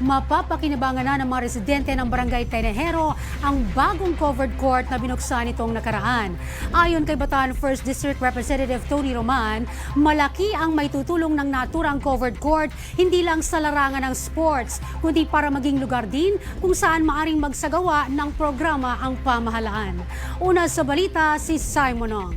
mapapakinabangan na ng mga residente ng Barangay Tenejero ang bagong covered court na binuksan itong nakaraan. Ayon kay Bataan 1st District Representative Tony Roman, malaki ang may tutulong ng naturang covered court hindi lang sa larangan ng sports, kundi para maging lugar din kung saan maaring magsagawa ng programa ang pamahalaan. Una sa balita, si Simon Ong.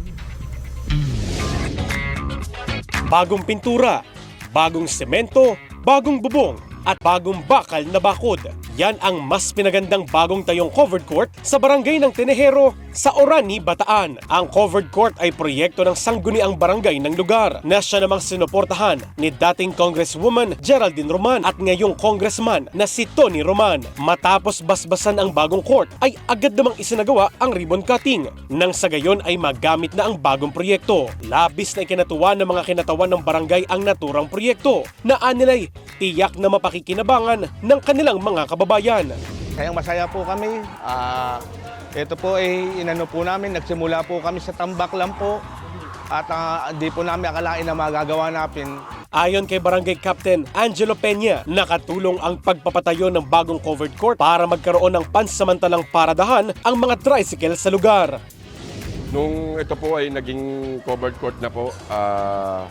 Bagong pintura, bagong semento, bagong bubong, at bagong bakal na bakod. Yan ang mas pinagandang bagong tayong covered court sa barangay ng Tenejero sa Orani, Bataan. Ang covered court ay proyekto ng sangguniang barangay ng lugar na siya namang sinuportahan ni dating Congresswoman Geraldine Roman at ngayong congressman na si Tony Roman. Matapos basbasan ang bagong court ay agad namang isinagawa ang ribbon cutting nang sa gayon ay magamit na ang bagong proyekto. Labis na ikinatuwa ng mga kinatawan ng barangay ang naturang proyekto na anilay tiyak na mapakikinabangan ng kanilang mga kababayan. Kaya masaya po kami. Ah, ito po ay inano po namin, nagsimula po kami sa tambak lang po. At ah, di po namin akalain na magagawa natin. Ayon kay Barangay Captain Angelo Peña, nakatulong ang pagpapatayo ng bagong covered court para magkaroon ng pansamantalang paradahan ang mga tricycle sa lugar. Nung ito po ay naging covered court na po, ah,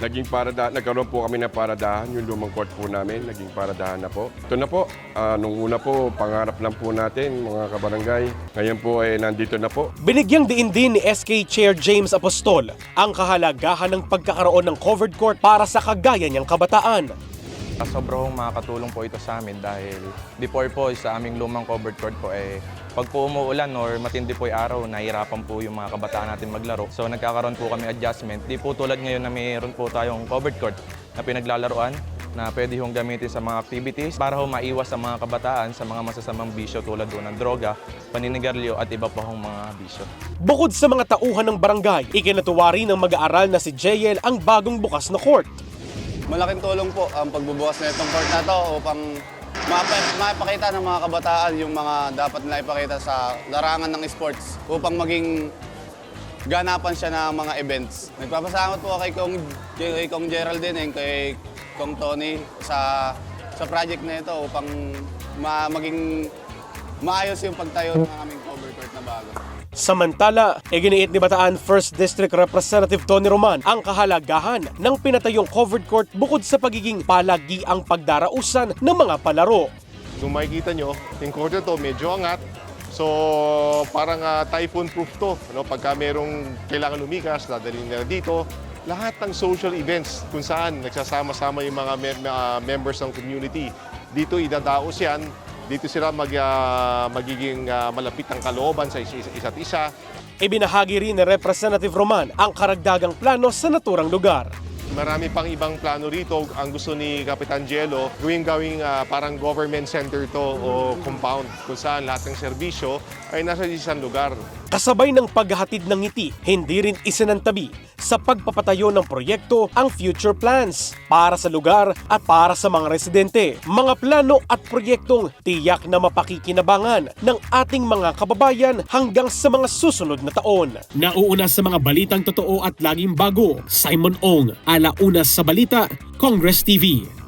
naging parada, nagkaroon po kami ng paradahan, yung lumang court po namin, naging paradahan na po. Ito na po, ah, nung una po, pangarap lang po natin, mga kabarangay. Ngayon po ay nandito na po. Binigyang diin din ni SK Chair James Apostol ang kahalagahan ng pagkakaroon ng covered court para sa kagaya niyang kabataan. Sobrang makakatulong po ito sa amin dahil before po sa aming lumang covered court po eh pag po umuulan or matindi po yung araw, nahihirapan po yung mga kabataan natin maglaro. So nagkakaroon po kami adjustment. Di po tulad ngayon na mayroon po tayong covered court na pinaglalaroan na pwede hong gamitin sa mga activities para ho maiwas sa mga kabataan sa mga masasamang bisyo tulad po ng droga, paninigarilyo at iba pa hong mga bisyo. Bukod sa mga tauhan ng barangay, ikinatuwa rin ng mag-aaral na si JL ang bagong bukas na court. Malaking tulong po ang pagbubukas na itong court na to upang mapa- mapakita ng mga kabataan yung mga dapat nila ipakita sa larangan ng sports upang maging ganapan siya ng mga events. Nagpapasalamat po kay Kong, kay Kong Geraldine and kay Kong Tony sa sa project na ito upang ma- maging maayos yung pagtayo ng aming cover court na bago. Samantala, iginiit ni Bataan 1st District Representative Tony Roman ang kahalagahan ng pinatayong covered court bukod sa pagiging palagi ang pagdarausan ng mga palaro. Kung makikita nyo, yung court na to medyo angat. So, parang ah, typhoon-proof to. Ano? Pagka merong kailangan lumikas, dadalhin nila dito. Lahat ng social events kung saan nagsasama-sama yung mga mem- ah, members ng community. Dito idadaos yan. Dito sila mag, ah, magiging ah, malapit ang kalooban sa is- is- isa't isa. Ibinahagi rin ni Representative Roman ang karagdagang plano sa naturang lugar. Marami pang ibang plano rito. Ang gusto ni Kapitan Jello, gawing gawing ah, parang government center to o compound kung saan lahat ng serbisyo ay nasa isang lugar. Kasabay ng paghahatid ng ngiti, hindi rin isinantabi sa pagpapatayo ng proyekto ang future plans para sa lugar at para sa mga residente. Mga plano at proyektong tiyak na mapakikinabangan ng ating mga kababayan hanggang sa mga susunod na taon. Nauuna sa mga balitang totoo at laging bago, Simon Ong, alauna sa balita, Congress TV.